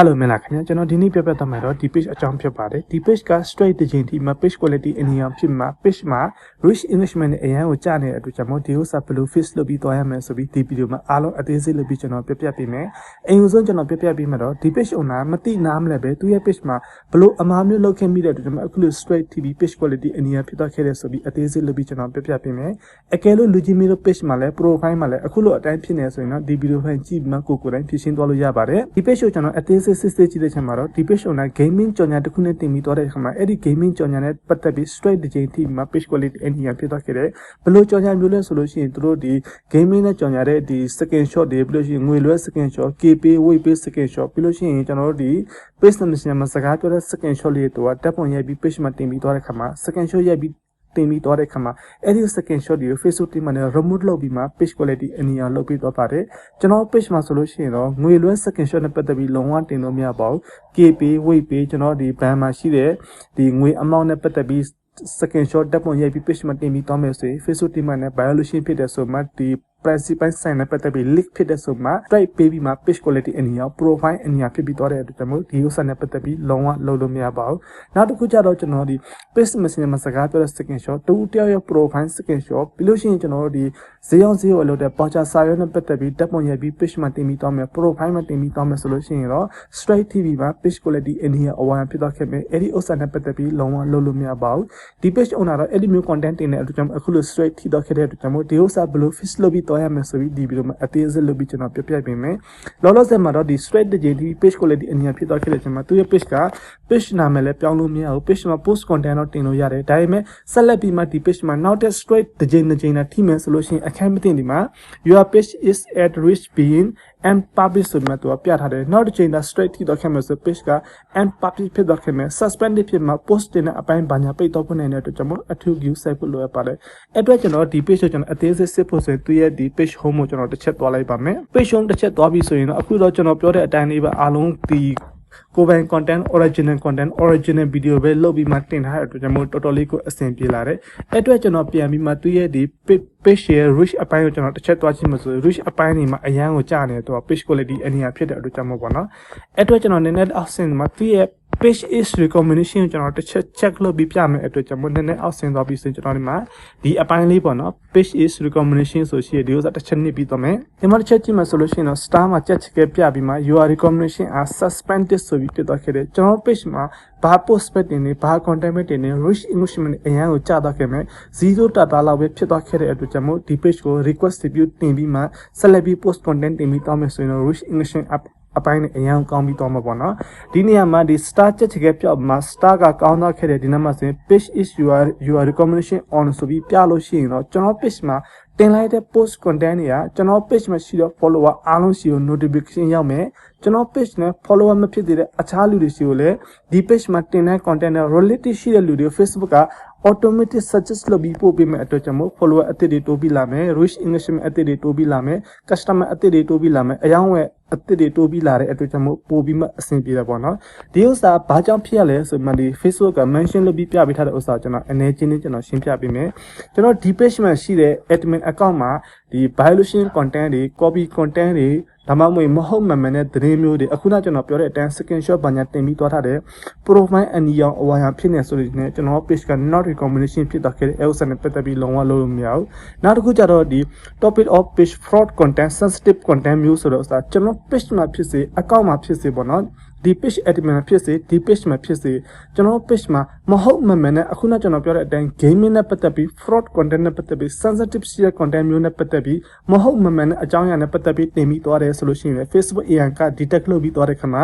Hello မင်္ဂလာခင်ဗျာကျွန်တော်ဒီနေ့ပြပြသွားမှာတော့ဒီ page အကြောင်းဖြစ်ပါတယ်ဒီ page က straight တစ်ချိန်ထိမှာ page quality အနည်းအောင်ဖြစ်မှာ page မှာ rich englishment နဲ့အရန်ကိုကြားနေတဲ့အတွက်ကြောင့်မို့ဒီဥစ္စာဘယ်လို fix လုပ်ပြီးသွားရမယ်ဆိုပြီးဒီဗီဒီယိုမှာအားလုံးအသေးစိတ်လုပ်ပြီးကျွန်တော်ပြပြပေးမယ်အရင်ဆုံးကျွန်တော်ပြပြပေးမှာတော့ဒီ page owner မသိနားမလဲပဲသူရဲ့ page မှာဘယ်လိုအမှားမျိုးလုပ်ခဲ့မိတဲ့အတွက်ကြောင့်မို့အခုလို straight TV page quality အနည်းအောင်ဖြစ်သွားခဲ့တဲ့ဆိုပြီးအသေးစိတ်လုပ်ပြီးကျွန်တော်ပြပြပေးမယ်အကယ်လို့လူကြီးမျိုး page မှာလည်း profile မှာလည်းအခုလိုအတိုင်းဖြစ်နေဆိုရင်တော့ဒီဗီဒီယိုဖိုင်ကြည့်မှကိုကိုယ်တိုင်ဖြစ်ရှင်းသွားလို့ရပါတယ်ဒီ page ကိုကျွန်တော်အသေးစိတ်စစ်စစ်ကြည့်တဲ့ချက်မှာတော့ ဒီ page owner gaming ကြော်ညာတစ်ခုနဲ့တင်ပြီးသွားတဲ့အခါမှာအဲ့ဒီ gaming ကြော်ညာနဲ့ပတ်သက်ပြီး straight တစ်ချိန်ထိမှာ page quality အနည်းအောင်ဖြစ်သွားခဲ့တယ်ဘယ်လိုကြော်ညာမျိုးလဲဆိုလို့ရှိရင်တို့ဒီ gaming နဲ့ကြော်ညာတဲ့ဒီ second shot တွေပြီးလို့ရှိရင်ငွေလွှဲ second shot KP weight pay second shot ပြီးလို့ရှိရင်ကျွန်တော်တို့ဒီ page submission မှာစကားပြောတဲ့ second shot လေးတို့ကတက်ပုံရိုက်ပြီး page မှာတင်ပြီးသွားတဲ့အခါမှာ second shot ရိုက်ပြီး တင်ပြီးသွားတဲ့ခါမှာအဲ့ဒီ second shot တွေကို Facebook team နဲ့ remove လုပ်ပြီးမှ page quality အနည်းအောင်လုပ်ပြီးသွားပါတယ်ကျွန်တော် page မှာဆိုလို့ရှိရင်တော့ငွေလွှဲ second shot နဲ့ပတ်သက်ပြီးလုံးဝတင်လို့မရပါဘူး KP weight pay ကျွန်တော်ဒီ ban မှာရှိတဲ့ဒီငွေ amount နဲ့ပတ်သက်ပြီး second shot တက်ပုံရိုက်ပြီး page မှာတင်ပြီးသွားမယ်ဆိုရင် Facebook team နဲ့ violation ဖြစ်တဲ့ဆိုမှဒီ privacy ပိုင်းဆိုင်နဲ့ပတ်သက်ပြီး leak ဖြစ်တဲ့ဆိုမှ strike ပေးပြီးမှ page quality အနည်းအောင် profile အနည်းအောင်ဖြစ်ပြီးသွားတဲ့အတွက်ကြောင့်မို့ဒီဥစ္စာနဲ့ပတ်သက်ပြီးလုံးဝလုပ်လို့မရပါဘူးနောက်တစ်ခုကျတော့ကျွန်တော်ဒီ page messenger မှာစကားပြောတဲ့ second shot တူတယောက်ရဲ့ profile second shot ပြီးလို့ရှိရင်ကျွန်တော်တို့ဒီဈေးအောင်ဈေးကိုအလုပ်တဲ့ voucher စာရွက်နဲ့ပတ်သက်ပြီးတက်ပုံရိုက်ပြီး page မှာတင်ပြီးသွားမယ် profile မှာတင်ပြီးသွားမယ်ဆိုလို့ရှိရင်တော့ strike TV မှာ page quality အနည်းအောင်အဝါဖြစ်သွားခဲ့မယ်အဲ့ဒီဥစ္စာနဲ့ပတ်သက်ပြီးလုံးဝလုပ်လို့မရပါဘူးဒီ page owner တော့အဲ့ဒီမျိုး content တင်တဲ့အတွက်ကြောင့်အခုလို straight ထိတော့ခဲ့တဲ့အတွက်ကြောင့်မို့ဒီဥစ္စာဘယ်လို fix လုပ်ပြီးသွားရမယ်ဆိုပြီးဒီဗီဒီယိုမှာအသေးစိတ်လုပ်ပြီးကျွန်တော်ပြပြပေးမယ်လောလောဆယ်မှာတော့ဒီ straight တစ်ချိန်ဒီ page quality အနည်းဖြစ်သွားခဲ့တဲ့အချိန်မှာသူရဲ့ page က page နာမည်လည်းပြောင်းလို့မရဘူး page မှာ post content တော့တင်လို့ရတယ်ဒါပေမဲ့ဆက်လက်ပြီးမှဒီ page မှာနောက်တဲ့ straight တစ်ချိန်တစ်ချိန်နဲ့ထိမယ်ဆိုလို့ရှိရင်အခက်မသိဒီမှာ your page is at risk being and publish ဆိုမှတော့ပြထားတယ်နောက်တစ်ချိန်သာ straight ထိတော့ခဲ့မယ်ဆို page က and publish ဖြစ်တော့ခဲ့မယ် suspended ဖြစ်မှာ post တင်တဲ့အပိုင်းဘာညာပိတ်တော့ဖွင့်နေတဲ့အတွက်ကျွန်တော်အထူး view စိုက်ဖို့လိုရပါတယ်အဲ့အတွက်ကျွန်တော်ဒီ page ကိုကျွန်တော်အသေးစိတ်စစ်ဖို့ဆိုရင်သူရဲ့ဒီ page home ကိုကျွန်တော်တစ်ချက်သွားလိုက်ပါမယ် page home တစ်ချက်သွားပြီဆိုရင်တော့အခုတော့ကျွန်တော်ပြောတဲ့အတိုင်းလေးပဲအားလုံးဒီ ကိုယ်ပိုင် content original content original video ပဲလုပ်ပြီးမှတင်ထားတဲ့အတွက်ကျွန်တော်တော်တော်လေးကိုအဆင်ပြေလာတယ်အဲ့အတွက်ကျွန်တော်ပြန်ပြီးမှသူရဲ့ဒီ page share reach အပိုင်းကိုကျွန်တော်တစ်ချက်သွားကြည့်မှဆို reach အပိုင်းနေမှာအရန်ကိုကြာနေတော့ page quality အနေအဖြစ်တဲ့အတွက်ကြောင့်မို့ပေါ့နော်အဲ့အတွက်ကျွန်တော်နည်းနည်းအောက်ဆင်းမှာသူရဲ့ page is recommendation ကိုကျွန်တော်တစ်ချက် check လုပ်ပြီးပြမယ်အတွက်ကျွန်တော်နည်းနည်းအောက်ဆင်းသွားပြီးဆိုရင်ကျွန်တော်ဒီမှာဒီအပိုင်းလေးပေါ့နော် page is recommendation ဆိုရှိရဒီဥစားတစ်ချက်နစ်ပြီးတော့မယ်ဒီမှာတစ်ချက်ကြည့်မှဆိုလို့ရှိရင်တော့ star မှာကြက်ချက်ကပြပြီးမှ your recommendation are suspended ဆိုပြီးပြသွားခဲ့တယ်ကျွန်တော် page မှာဘာ post ပဲတင်နေဘာ content ပဲတင်နေ rich engagement အရန်ကိုကြာသွားခဲ့မယ်0 data လောက်ပဲဖြစ်သွားခဲ့တဲ့အတွက်ကျွန်တော်ဒီ page ကို request review တင်ပြီးမှဆက်လက်ပြီး post content တင်ပြီးတော့မယ်ဆိုရင်တော့ rich engagement up အပိုင်းနဲ့အရန်ကောင်းပြီးတော့မှာပေါ့နော်ဒီနေရာမှာဒီ star ချက်ချက်ကပြောက်မှာ star ကကောင်းတော့ခဲ့တဲ့ဒီနေ့မှာဆိုရင် page is your your recommendation on ဆိုပြီးပြလို့ရှိရင်တော့ကျွန်တော် page မှာ တင်လိုက်တဲ့ post content တွေကကျွန်တော် page မှာရှိတဲ့ follower အားလုံးရှိကို notification ရောက်မယ်ကျွန်တော် page နဲ့ follower မဖြစ်သေးတဲ့အခြားလူတွေရှိကိုလည်းဒီ page မှာတင်တဲ့ content နဲ့ related ရှိတဲ့လူတွေ Facebook က automatic suggest လုပ်ပြီးပို့ပေးမယ့်အတွက်ကြောင့်မို့ follower အသစ်တွေတိုးပြီးလာမယ် reach engagement အသစ်တွေတိုးပြီးလာမယ် customer အသစ်တွေတိုးပြီးလာမယ်အယောင်းဝယ်အသစ်တွေတိုးပြီးလာတဲ့အတွက်ကြောင့်မို့ပို့ပြီးမှအဆင်ပြေတယ်ပေါ့နော်ဒီဥစ္စာဘာကြောင့်ဖြစ်ရလဲဆိုမှဒီ Facebook က mention လုပ်ပြီးပြပေးထားတဲ့ဥစ္စာကျွန်တော်အနေချင်းချင်းကျွန်တော်ရှင်းပြပေးမယ်ကျွန်တော်ဒီ page မှာရှိတဲ့ admin account မှာဒီ violation content တွေ copy content တွေဒါမှမဟုတ်မဟုတ်မှန်မှန်တဲ့သတင်းမျိုးတွေအခုနကျွန်တော်ပြောတဲ့အတိုင်း screen shot ဘာညာတင်ပြီးသွားထားတဲ့ profile အနီရောင်အဝါရောင်ဖြစ်နေဆိုလို့ねကျွန်တော် page က not recommendation ဖြစ်သွားခဲ့တဲ့ EOS နဲ့ပတ်သက်ပြီးလုံးဝလုပ်လို့မရဘူးနောက်တစ်ခုကျတော့ဒီ topic of page fraud content sensitive content မျိုးဆိုတော့ဥစားကျွန်တော် page မှာဖြစ်စေ account မှာဖြစ်စေပေါ့နော် ဒီ page admin မှာဖြစ်စေဒီ page မှာဖြစ်စေကျွန်တော် page မှာမဟုတ်မှန်မှန်နဲ့အခုနကျွန်တော်ပြောတဲ့အတိုင်း gaming နဲ့ပတ်သက်ပြီး fraud content နဲ့ပတ်သက်ပြီး sensitive ရှိတဲ့ content မျိုးနဲ့ပတ်သက်ပြီးမဟုတ်မှန်မှန်နဲ့အကြောင်းအရာနဲ့ပတ်သက်ပြီးတင်ပြီးသွားတယ်ဆိုလို့ရှိရင် Facebook AI က detect လုပ်ပြီးသွားတဲ့ခါမှာ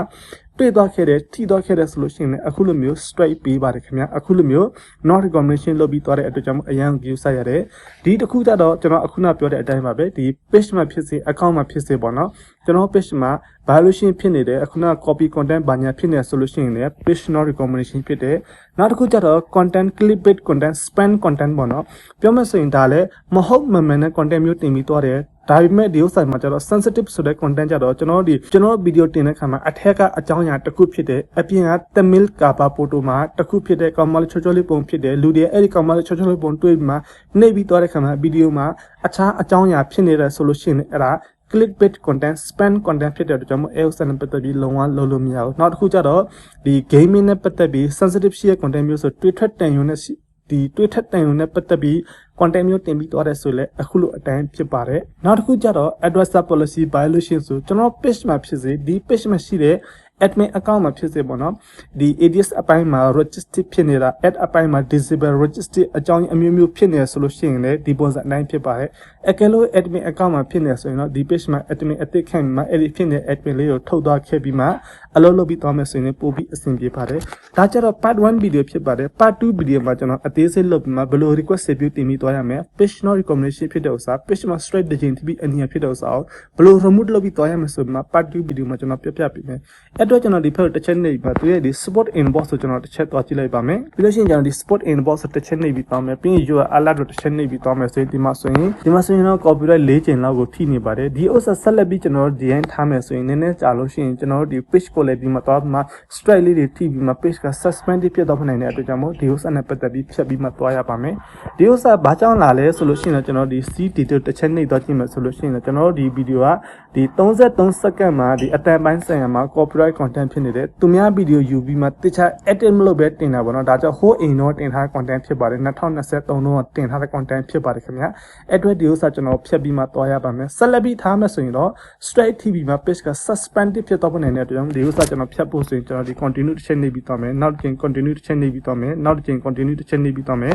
တွေ့သွားခဲ့တဲ့ထိသွားခဲ့တဲ့ဆိုလို့ရှိရင်လည်းအခုလိုမျိုး straight ပေးပါတယ်ခင်ဗျာအခုလိုမျိုး not recommendation လုပ်ပြီးသွားတဲ့အတွက်ကြောင့်အရန် view ဆက်ရတယ်ဒီတစ်ခုကြတော့ကျွန်တော်အခုနပြောတဲ့အတိုင်းပါပဲဒီ page မှာဖြစ်စေ account မှာဖြစ်စေပေါ့နော်ကျွန်တော် page မှာ violation ဖြစ်နေတယ်အခုန copy content ဘာညာဖြစ်နေဆိုလို့ရှိရင်လည်း page not recommendation ဖြစ်တယ်နောက်တစ်ခုကြတော့ content clickbait content spam content ပေါ့နော်ပြောမှဆိုရင်ဒါလည်းမဟုတ်မမှန်တဲ့ content မျိုးတင်ပြီးသွားတယ် ဒါပေမဲ့ဒီဥစ္စာမှာကျတော့ sensitive ဆိုတဲ့ content ကြတော့ကျွန်တော်ဒီကျွန်တော်ဗီဒီယိုတင်တဲ့ခါမှာအထက်ကအကြောင်းအရာတစ်ခုဖြစ်တယ်အပြင်က Tamil ကာပါပိုတိုမှာတစ်ခုဖြစ်တဲ့ကောင်မလေးချောချောလေးပုံဖြစ်တယ်လူတွေအဲ့ဒီကောင်မလေးချောချောလေးပုံတွေ့ပြီးမှနှိပ်ပြီးသွားတဲ့ခါမှာဗီဒီယိုမှာအခြားအကြောင်းအရာဖြစ်နေတယ်ဆိုလို့ရှိရင်အဲ့ဒါ clickbait content spam content ဖြစ်တဲ့အတွက်ကြောင့်မို့အဲဥစ္စာနဲ့ပတ်သက်ပြီးလုံးဝလုံးလို့မရဘူးနောက်တစ်ခုကျတော့ဒီ gaming နဲ့ပတ်သက်ပြီး sensitive ရှိတဲ့ content မျိုးဆိုတွေ့ထွက်တန်ရုံနဲ့ရှိ ဒီတွေ့ထက်တန်ရုံနဲ့ပတ်သက်ပြီး content မျိုးတင်ပြီးသွားတယ်ဆိုလဲအခုလိုအတိုင်းဖြစ်ပါတယ်နောက်တစ်ခုကျတော့ address policy violation ဆိုကျွန်တော် page မှာဖြစ်စေဒီ page မှာရှိတဲ့ admin account မှာဖြစ်စေပေါ့နော်ဒီ ADS အပိုင်းမှာ register ဖြစ်နေတာ add အပိုင်းမှာ disable register အကြောင်းအမျိုးမျိုးဖြစ်နေဆိုလို့ရှိရင်လည်းဒီပုံစံအတိုင်းဖြစ်ပါတယ်အကယ်လို့ admin account မှာဖြစ်နေဆိုရင်တော့ဒီ page မှာ admin အသစ်ခန့်မှာအဲ့ဒီဖြစ်နေတဲ့ admin လေးကိုထုတ်သွားခဲ့ပြီးမှ အလုပ်လုပ်ပြီးသွားမယ်ဆိုရင်ပို့ပြီးအဆင်ပြေပါတယ်ဒါကြတော့ part 1 video ဖြစ်ပါတယ် part 2 video မှာကျွန်တော်အသေးစိတ်လုပ်ပြီးမှဘယ်လို request ဆက်ပြီးတင်ပြီးသွားရမယ် page not recommendation ဖြစ်တဲ့ဥစ္စာ page မှာ straight တစ်ချိန်တပြီးအနည်းဖြစ်တဲ့ဥစ္စာကိုဘယ်လို remove လုပ်ပြီးသွားရမယ်ဆိုပြီးမှ part 2 video မှာကျွန်တော်ပြပြပေးမယ်အဲ့တော့ကျွန်တော်ဒီဖက်တစ်ချက်နေပြီးမှသူရဲ့ဒီ support inbox ကိုကျွန်တော်တစ်ချက်သွားကြည့်လိုက်ပါမယ်ပြီးလို့ရှိရင်ကျွန်တော်ဒီ support inbox ကိုတစ်ချက်နေပြီးသွားမယ်ပြီးရင် your alert ကိုတစ်ချက်နေပြီးသွားမယ်ဆိုရင်ဒီမှာဆိုရင်ဒီမှာဆိုရင်တော့ copyright ၄ချိန်လောက်ကိုထိနေပါတယ်ဒီဥစ္စာဆက်လက်ပြီးကျွန်တော်တို့ design ထားမယ်ဆိုရင်နည်းနည်းကြာလို့ရှိရင်ကျွန်တော်တို့ဒီ page ကိုလည်းဒီမှာသွားမှာ strike လေးတွေထိပြီးမှ page က suspended ဖြစ်တော့နိုင်တဲ့အတွက်ကြောင့်မို့ဒီဥစ္စာနဲ့ပတ်သက်ပြီးဖြတ်ပြီးမှသွားရပါမယ်ဒီဥစ္စာဘာကြောင့်လာလဲဆိုလို့ရှိရင်တော့ကျွန်တော်ဒီ C detail တစ်ချက်နှိပ်သွားကြည့်မယ်ဆိုလို့ရှိရင်တော့ကျွန်တော်တို့ဒီဗီဒီယိုကဒီ33စက္ကန့်မှာဒီအတန်ပိုင်းဆိုင်ရာမှာ copyright content ဖြစ်နေတယ်သူများဗီဒီယိုယူပြီးမှတခြား edit မလုပ်ပဲတင်တာပေါ့နော်ဒါကြောင့် whole အိမ်တော့တင်ထားတဲ့ content ဖြစ်ပါတယ်2023တော့တင်ထားတဲ့ content ဖြစ်ပါတယ်ခင်ဗျအဲ့အတွက်ဒီဥစ္စာကျွန်တော်ဖြတ်ပြီးမှသွားရပါမယ်ဆက်လက်ပြီးထားမယ်ဆိုရင်တော့ straight TV မှာ page က suspended ဖြစ်တော့နိုင်တဲ့အတွက်ကြောင့်ဒီဥစ္စာကျွန်တော်ဖြတ်ဖို့ဆိုရင်ကျွန်တော်ဒီ continue တစ်ချက်နေပြီးသွားမယ်နောက်တစ်ချိန် continue တစ်ချက်နေပြီးသွားမယ်နောက်တစ်ချိန် continue တစ်ချက်နေပြီးသွားမယ်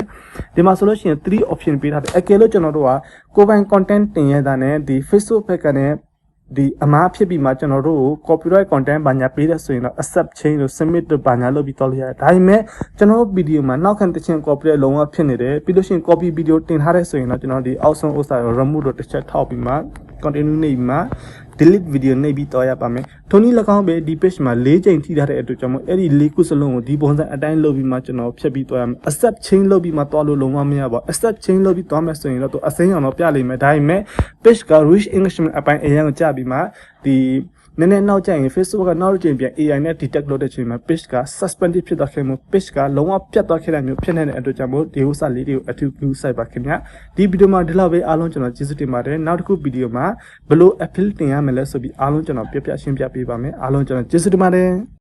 ဒီမှာဆိုလို့ရှိရင်3 option ပေးထားတယ်အကယ်လို့ကျွန်တော်တို့ကကိုယ်ပိုင် content တင်ရတာနဲ့ဒီ Facebook ဘက်ကနဲ့ဒီအမားဖြစ်ပြီးမှကျွန်တော်တို့ကို copyright content ဘာညာပေးတဲ့ဆိုရင်တော့ accept change လို့ submit လို့ဘာညာလုပ်ပြီးတော့လို့ရတယ်ဒါပေမဲ့ကျွန်တော်တို့ video မှာနောက်ခံတစ်ချင်း copyright လုံးဝဖြစ်နေတယ်ပြီးလို့ရှိရင် copy video တင်ထားတဲ့ဆိုရင်တော့ကျွန်တော်ဒီအောက်ဆုံးဥစ္စာကို remove လို့တစ်ချက်ထောက်ပြီးမှ continue နေပြီးမှ delete video နှိပ်ပြီးတော့ရပါမယ်။ထိုနည်း၎င်းပဲဒီ page မှာ၄ချိန်ထိထားတဲ့အတွက်ကြောင့်မို့အဲ့ဒီ၄ခုစလုံးကိုဒီပုံစံအတိုင်းလုပ်ပြီးမှကျွန်တော်ဖြတ်ပြီးတော့ရမယ်။ accept change လုပ်ပြီးမှတော့လို့လုံးဝမရပါဘူး။ accept change လုပ်ပြီးတော့မယ်ဆိုရင်တော့သူအစိမ်းအောင်တော့ပြလိမ့်မယ်။ဒါပေမဲ့ page က rich englishman အပိုင်းအရင်ကိုကြာပြီးမှဒီ နည်းနည်းနောက်ကျရင် Facebook ကနောက်တစ်ချိန်ပြန် AI နဲ့ detect လုပ်တဲ့ချိန်မှာ page က suspended ဖြစ်သွားခဲ့မှု page ကလုံးဝပြတ်သွားခဲ့တဲ့မျိုးဖြစ်နေတဲ့အတွက်ကြောင့်မို့ဒီဥစ္စာလေးတွေကိုအထူးကူးစိုက်ပါခင်ဗျဒီဗီဒီယိုမှာဒီလောက်ပဲအားလုံးကျွန်တော်ကျေးဇူးတင်ပါတယ်နောက်တစ်ခုဗီဒီယိုမှာဘယ်လို appeal တင်ရမလဲဆိုပြီးအားလုံးကျွန်တော်ပြပြရှင်းပြပေးပါမယ်အားလုံးကျွန်တော်ကျေးဇူးတင်ပါတယ်